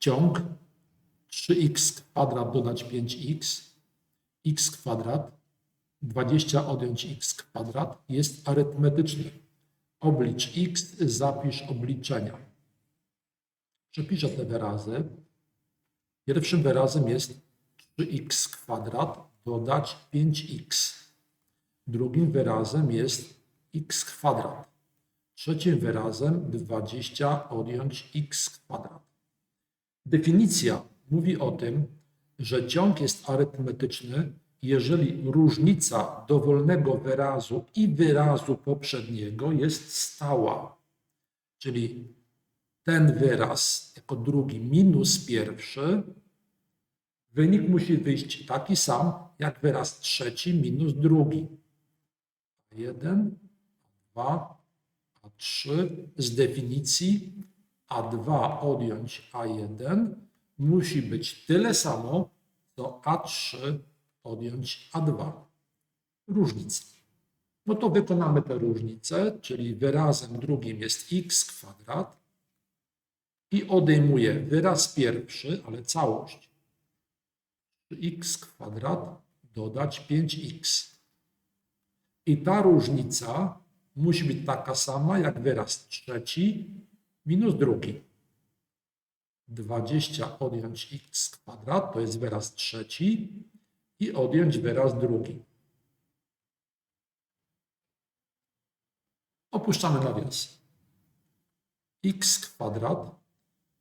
ciąg 3x kwadrat dodać 5x, x kwadrat, 20 odjąć x kwadrat jest arytmetyczny. Oblicz x, zapisz obliczenia. Przepiszę te wyrazy. Pierwszym wyrazem jest 3x kwadrat dodać 5x. Drugim wyrazem jest x kwadrat. Trzecim wyrazem 20 odjąć x kwadrat. Definicja mówi o tym, że ciąg jest arytmetyczny, jeżeli różnica dowolnego wyrazu i wyrazu poprzedniego jest stała. Czyli ten wyraz jako drugi minus pierwszy, wynik musi wyjść taki sam jak wyraz trzeci minus drugi. A1, A2, A3 z definicji A2 odjąć A1 musi być tyle samo, co A3 odjąć A2. Różnica. No to wykonamy tę różnicę, czyli wyrazem drugim jest x kwadrat i odejmuję wyraz pierwszy, ale całość. x kwadrat dodać 5x. I ta różnica musi być taka sama jak wyraz trzeci minus drugi. 20 odjąć x kwadrat to jest wyraz trzeci i odjąć wyraz drugi. Opuszczamy nawias. x kwadrat,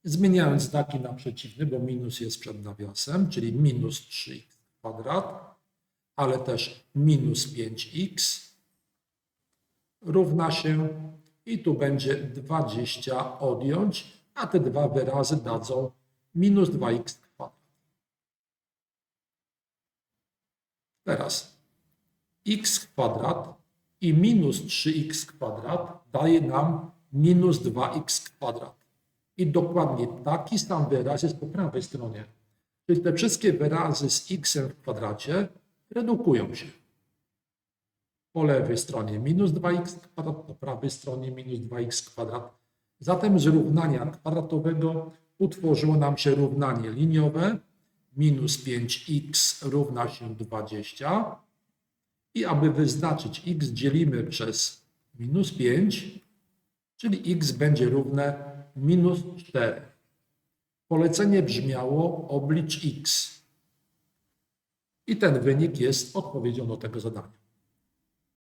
zmieniając znaki na przeciwny, bo minus jest przed nawiasem, czyli minus 3x kwadrat, ale też minus 5x równa się i tu będzie 20 odjąć, a te dwa wyrazy dadzą minus 2x kwadrat. Teraz x kwadrat i minus 3x kwadrat daje nam minus 2x kwadrat. I dokładnie taki sam wyraz jest po prawej stronie. Czyli te wszystkie wyrazy z x w kwadracie redukują się. Po lewej stronie minus 2x kwadrat, po prawej stronie minus 2x kwadrat. Zatem z równania kwadratowego utworzyło nam się równanie liniowe. Minus 5x równa się 20. I aby wyznaczyć x dzielimy przez minus 5, czyli x będzie równe minus 4. Polecenie brzmiało oblicz x. I ten wynik jest odpowiedzią do tego zadania.